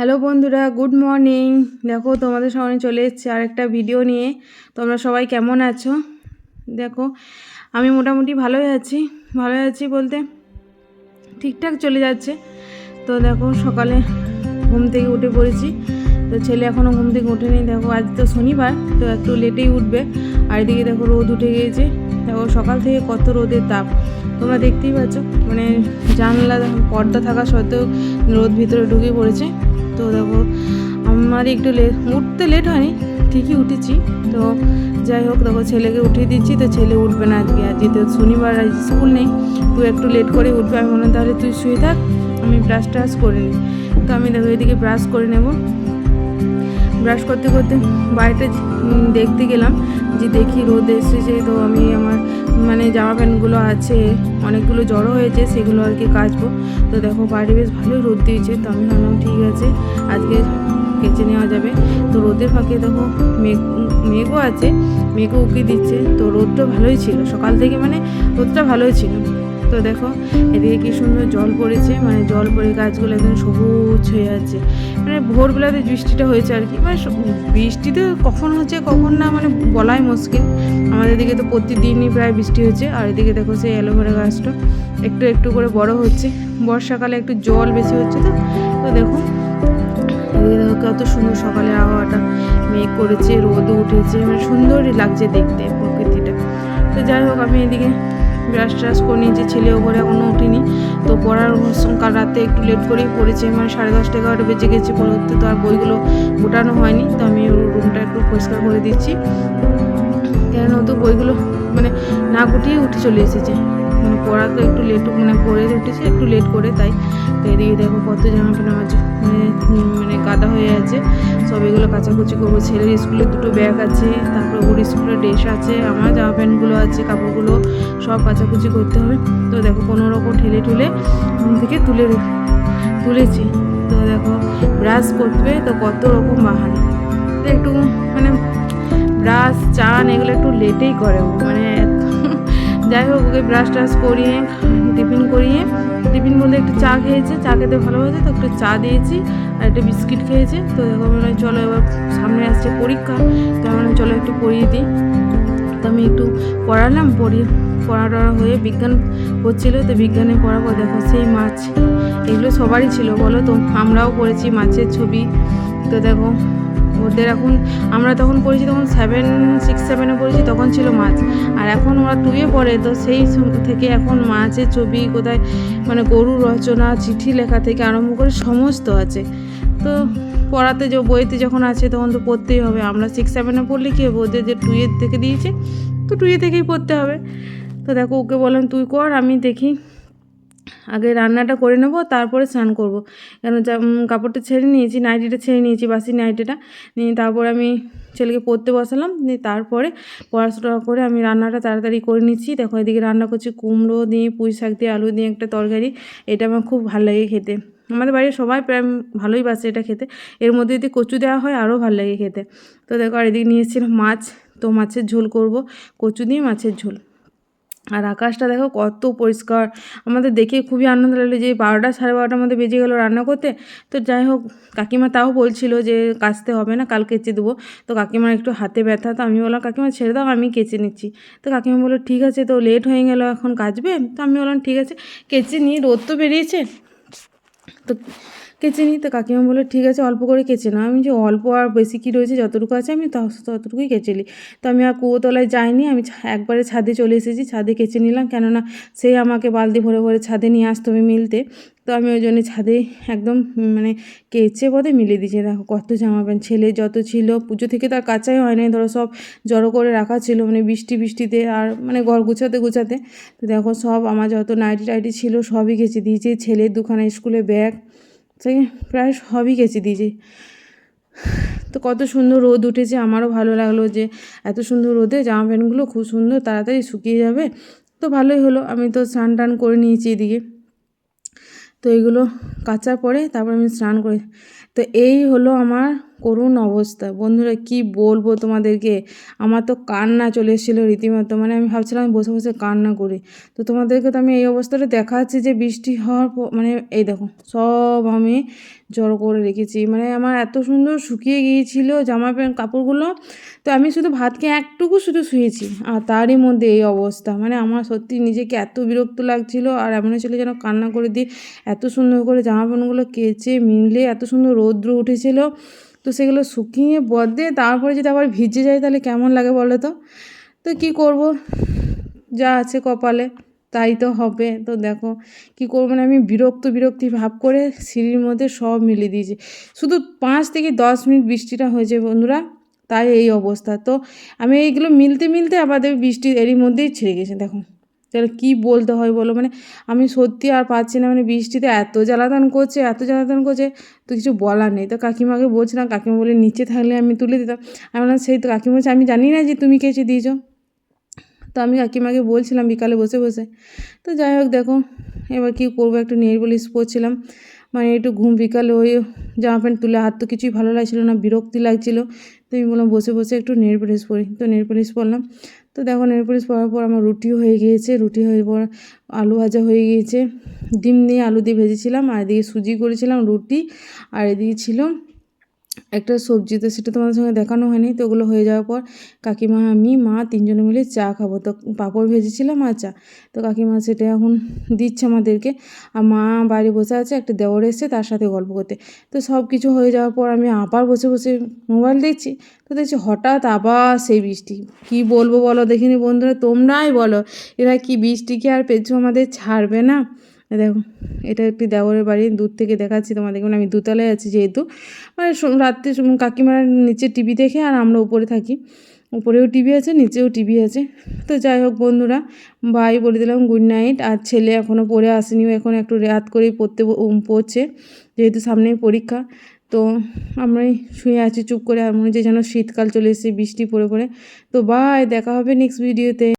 Hello বন্ধুরা, good morning. দেখো, তোমাদের সামনে চলে এসেছি আর একটা ভিডিও নিয়ে। তোমরা সবাই কেমন আছো? দেখো, আমি মোটামুটি ভালোই আছি। ভালোই আছি বলতে ঠিকঠাক চলে যাচ্ছে। তো দেখো, সকালে ঘুম থেকে উঠে পড়েছি। তো ছেলে এখনও ঘুম থেকে ওঠেনি। দেখো, আজ তো শনিবার, তো একটু লেটেই উঠবে। আর এদিকে দেখো, রোদ উঠে গিয়েছে। দেখো, সকাল থেকে কত রোদের তাপ। তোমরা দেখতেই পাচ্ছ মানে জানলা, পর্দা থাকা সত্ত্বেও রোদ ভিতরে ঢুকে পড়েছে। তো দেখো, আমার একটু লেট উঠতে লেট হয়নি, ঠিকই উঠেছি। তো যাই হোক, দেখো ছেলেকে উঠিয়ে দিচ্ছি, তো ছেলে উঠবে না আজকে। আজকে তো শনিবার, আজ স্কুল নেই, তুই একটু লেট করে উঠবে। আমি হয় তাহলে তুই শুয়ে থাক, আমি ব্রাশ ট্রাশ করে নিই তো আমি দেখো এদিকে ব্রাশ করে নেব। ব্রাশ করতে করতে বাড়িতে দেখতে গেলাম, যে দেখি রোদ এসেছে, তো আমি আমার মানে জামা প্যান্টগুলো আছে, অনেকগুলো জড়ো হয়েছে, সেগুলো আর কি কাচবো। তো দেখো, বাড়ি বেশ ভালোই রোদ দিয়েছে, তো আমি ভাবলাম ঠিক আছে, আজকে কেচে নেওয়া যাবে। তো রোদের ফাঁকে দেখো, মেঘ, মেঘও আছে, মেঘও উকি দিচ্ছে, তো রোদটা ভালোই ছিল। সকাল থেকে মানে রোদটা ভালোই ছিল। তো দেখো, এদিকে কি সুন্দর জল পড়েছে মানে জল পড়ে গাছগুলো একদম সবুজ হয়ে আছে মানে ভোরবেলাতে বৃষ্টিটা হয়েছে আর কি। মানে বৃষ্টিতে কখন হচ্ছে, কখন না মানে বলাই মুশকিল। আমাদের দিকে তো প্রতিদিনই প্রায় বৃষ্টি হচ্ছে, আর এদিকে দেখো সেই অ্যালোভেরা গাছটা একটু একটু করে বড় হচ্ছে। বর্ষাকালে একটু জল বেশি হচ্ছে তো তো দেখো, এদিকে দেখো কত সুন্দর সকালের আবহাওয়াটা। মেঘ করেছে রোদ উঠেছে মানে সুন্দরই লাগছে দেখতে প্রকৃতিটা। তো যাই হোক, আমি এদিকে ব্রাশ ট্রাশ করে নিয়েছি ছেলে ওপরে এখনও ওঠেনি। তো পড়ার কাল রাতে একটু লেট করেই পড়েছে মানে সাড়ে দশটা এগারোটা বেজে গেছে পড়তে তো আর বইগুলো গোটানো হয়নি, তো আমি রুমটা একটু পরিষ্কার করে দিচ্ছি। কেন তো বইগুলো মানে না গুটিয়ে উঠে চলে এসেছে। মানে পড়া তো একটু লেট মানে পড়ে উঠেছে একটু লেট করে, তাই তো এদিকে দেখো কত জামা প্যান্ট মানে মানে কাদা হয়ে আছে। সব এগুলো কাচাকুচি করব। ছেলের স্কুলে দুটো ব্যাগ আছে, তারপর ওর স্কুলের ড্রেস আছে, আমার জামা প্যান্টগুলো আছে, কাপড়গুলো সব কাচাকুচি করতে হবে। তো দেখো, কোনো রকম ঠেলে ঠুলে ঘুম থেকে তুলে তুলেছি। তো দেখো, ব্রাশ করবে তো কত রকম বাহানা। তো একটু মানে ব্রাশ, চান, এগুলো একটু লেটেই করে। মানে যাই হোক, ওকে ব্রাশ ট্রাশ করিয়ে, টিফিন করিয়ে, টিফিন বলতে একটু চা খেয়েছে, চা খেতে ভালোবাসে, তো একটু চা দিয়েছি, আর একটা বিস্কিট খেয়েছে, তো দেখো মনে চলো এবার সামনে আসছে পরীক্ষা, তো আমি চলো একটু পড়িয়ে দিই। তো আমি একটু পড়ালাম, পড়িয়ে পড়া টড়া হয়ে বিজ্ঞান পড়ছিল তো বিজ্ঞানে পড়াবো, দেখো সেই মাছ, এগুলো সবারই ছিল, বলো তো, আমরাও পড়েছি মাছের ছবি, তো দেখো ওদের এখন, আমরা তখন পড়েছি তখন সেভেন সিক্স সেভেনে পড়েছি, তখন ছিল মাছ আর এখন ওরা টুয়ে পড়ে, তো সেই থেকে এখন মাছের ছবি কোথায় মানে গরু রচনা, চিঠি লেখা থেকে আরম্ভ করে সমস্ত আছে। তো পড়াতে যে, বইতে যখন আছে তখন তো পড়তেই হবে। আমরা সিক্স সেভেনে পড়লে কী হবে? ওদের যে টুয়ের থেকে দিয়েছে, তো টুয়ে থেকেই পড়তে হবে। তো দেখো ওকে বললাম, তুই কর, আমি দেখি। আগে রান্নাটা করে নেব, তারপরে স্নান করব। কেন কাপড়টা ছেড়ে নিয়েছি, নাইটিটা ছেড়ে নিয়েছি, বাসি নাইটিটা। নিয়ে তারপরে আমি ছেলেকে পড়তে বসালাম দিয়ে তারপরে পড়াশোনা করে আমি রান্নাটা তাড়াতাড়ি করে নিচ্ছি। দেখো, এদিকে রান্না করছি কুমড়ো দিয়ে, পুঁই শাক দিয়ে, আলু দিয়ে একটা তরকারি। এটা আমার খুব ভালো লাগে খেতে। আমাদের বাড়ির সবাই প্রায় ভালোই বাসে এটা খেতে। এর মধ্যে যদি কচু দেওয়া হয়, আরও ভালো লাগে খেতে। তো দেখো, আর এদিকে নিয়ে এসেছিলাম মাছ। তো মাছের ঝোল করব, কচু দিয়ে মাছের ঝোল। আর আকাশটা দেখো কত পরিষ্কার। আমাদের দেখে খুবই আনন্দ লাগল যে বারোটা সাড়ে বারোটার মধ্যে বেজে গেলো রান্না করতে। তো যাই হোক, কাকিমা তাও বলছিল যে কাচতে হবে না, কাল কেচে দেবো। তো কাকিমার একটু হাতে ব্যথা, তো আমি বললাম, কাকিমা, ছেড়ে দাও, আমি কেচে নিচ্ছি। তো কাকিমা বলল, ঠিক আছে, তো লেট হয়ে গেল, এখন কাচবে? তো আমি বললাম, ঠিক আছে, কেচে নিয়ে রোদ তো বেরিয়েছে। তো কেচে নিই। তো কাকিমা বলে ঠিক আছে, অল্প করে কেচে নাও। আমি যে অল্প আর বেশি কী রয়েছে, যতটুকু আছে আমি ততটুকুই কেচে নিই। তো আমি আর কুয়োতলায় যাইনি, আমি একবারে ছাদে চলে এসেছি, ছাদে কেচে নিলাম। কেননা সেই আমাকে বালতি ভরে ভরে ছাদে নিয়ে আসতে হবে মিলতে। তো আমি ওই জন্য ছাদে একদম মানে কেচে বোধে মিলে দিয়েছি। দেখো কত জামা প্যান্ট, ছেলে যত ছিল, পুজো থেকে তার কাচাই হয় নাই। ধরো সব জড়ো করে রাখা ছিল মানে বৃষ্টি বৃষ্টিতে আর মানে ঘর গুছাতে গুছাতে। তো দেখো সব আমার যত নাইটি টাইটি ছিল সবই কেচে দিয়েছি। ছেলের দুখানা স্কুলে ব্যাগ সে প্রায় সবই কেচে দিয়েছি তো কত সুন্দর রোদ উঠেছে, আমারও ভালো লাগল যে এত সুন্দর রোদে জামা প্যান্টগুলো খুব সুন্দর, তাড়াতাড়ি শুকিয়ে যাবে। তো ভালোই হলো, আমি তো স্নান টান করে নিয়েছি এদিকে। তো এগুলো কাচার পরে তারপর আমি স্নান করি তো এই হলো আমার করুণ অবস্থা। বন্ধুরা, কি বলব তোমাদেরকে? আমার তো কান্না চলে এসেছিল রীতিমতো। মানে আমি ভাবছিলাম আমি বসে বসে কান্না করি। তো তোমাদেরকে তো আমি এই অবস্থাটা দেখাচ্ছি যে বৃষ্টি হওয়ার মানে এই দেখো, সব আমি জড়ো করে রেখেছি। মানে আমার এত সুন্দর শুকিয়ে গিয়েছিল জামা প্যান্ট কাপড়গুলো। তো আমি শুধু ভাতকে একটুকু শুধু শুয়েছি। আর তারই মধ্যে এই অবস্থা। মানে আমার সত্যি নিজেকে এত বিরক্ত লাগছিল। আর এমন ছিল যেন কান্না করে দিই এত সুন্দর করে জামা প্যান্টগুলো কেচে মিললে, এত সুন্দর রৌদ্র উঠেছিল। তো সেগুলো শুকিয়ে বদলে তারপরে যদি আবার ভিজে যায় তাহলে কেমন লাগে বলো তো? তো কী করব? যা আছে কপালে, তাই তো হবে। তো দেখো কী করব? না আমি বিরক্ত বিরক্তি ভাব করে সিঁড়ির মধ্যে সব মিলিয়ে দিয়েছি। শুধু পাঁচ থেকে দশ মিনিট বৃষ্টিটা হয়েছে বন্ধুরা, তাই এই অবস্থা। তো আমি এইগুলো মিলতে মিলতে দেখি বৃষ্টি এরই মধ্যেই ছেড়ে গেছে, দেখো। তাহলে কী বলতে হয় বলো? মানে আমি সত্যি আর পাচ্ছি না মানে বৃষ্টিতে এত জ্বালাতন করছে, এত জ্বালাতন করছে, তো কিছু বলার নেই। তো কাকিমাকে বলছিলাম কাকিমা বলে নিচে থাকলে আমি তুলে দিতাম। আমি বললাম, সেই তো কাকিমা বলছে, আমি জানি না যে তুমি কেচে দিয়েছ। তো আমি কাকিমাকে বলছিলাম বিকালে বসে বসে। তো যাই হোক, দেখো, এবার কী করব, একটু নেল পলিশ পরছিলাম মানে একটু ঘুম বিকালে ওই জামা প্যান্ট তুলে, হাত তো কিছুই ভালো লাগছিল না, বিরক্তি লাগছিল। তো আমি বললাম, বসে বসে একটু নেল পলিশ পরি তো নেল পলিশ পরলাম তো দেখো নেল পলিশ পরার পর আমার রুটিও হয়ে গিয়েছে, রুটি হয়ে পর আলু ভাজা হয়ে গিয়েছে। ডিম নিয়ে আলু দিয়ে ভেজেছিলাম, আর এদিকে সুজি করেছিলাম, রুটি, আর এদিকে ছিল একটা সবজি তো সেটা তোমাদের সঙ্গে দেখানো হয়নি, তো ওগুলো হয়ে যাওয়ার পর কাকিমা, আমি, মা তিনজনে মিলে চা খাব। তো পাঁপড় ভেজেছিলাম আর চা। তো কাকিমা সেটা এখন দিচ্ছে আমাদেরকে। আর মা বাইরে বসে আছে, একটা দেওয়ার এসে তার সাথে গল্প করতে। তো সব কিছু হয়ে যাওয়ার পর আমি আবার বসে বসে মোবাইল দেখছি। তো দেখছি হঠাৎ আবার সেই বৃষ্টি। কি বলব বলো দেখিনি বন্ধুরা, তোমরাই বলো। এরা কি বৃষ্টি কি আর পেছু আমাদের ছাড়বে না? দেখো, এটা একটি দেওরের বাড়ি, দূর থেকে দেখাচ্ছি তোমাদেরকে। মানে আমি দুতলায় আছি যেহেতু। মানে রাত্রে কাকিমারা নিচে টিভি দেখে আর আমরা উপরে থাকি। উপরেও টিভি আছে, নিচেও টিভি আছে। তো যাই হোক বন্ধুরা বাই বলে দিলাম গুড নাইট আর ছেলে এখনও পড়ে আসেনি, এখন একটু রাত করেই পড়তে পড়ছে, যেহেতু সামনেই পরীক্ষা। তো আমরাই শুয়ে আছি, চুপ করে, আর মনে হচ্ছে যেন শীতকাল চলে এসেছে, বৃষ্টি পড়ে পড়ে। তো বাই দেখা হবে নেক্সট ভিডিওতে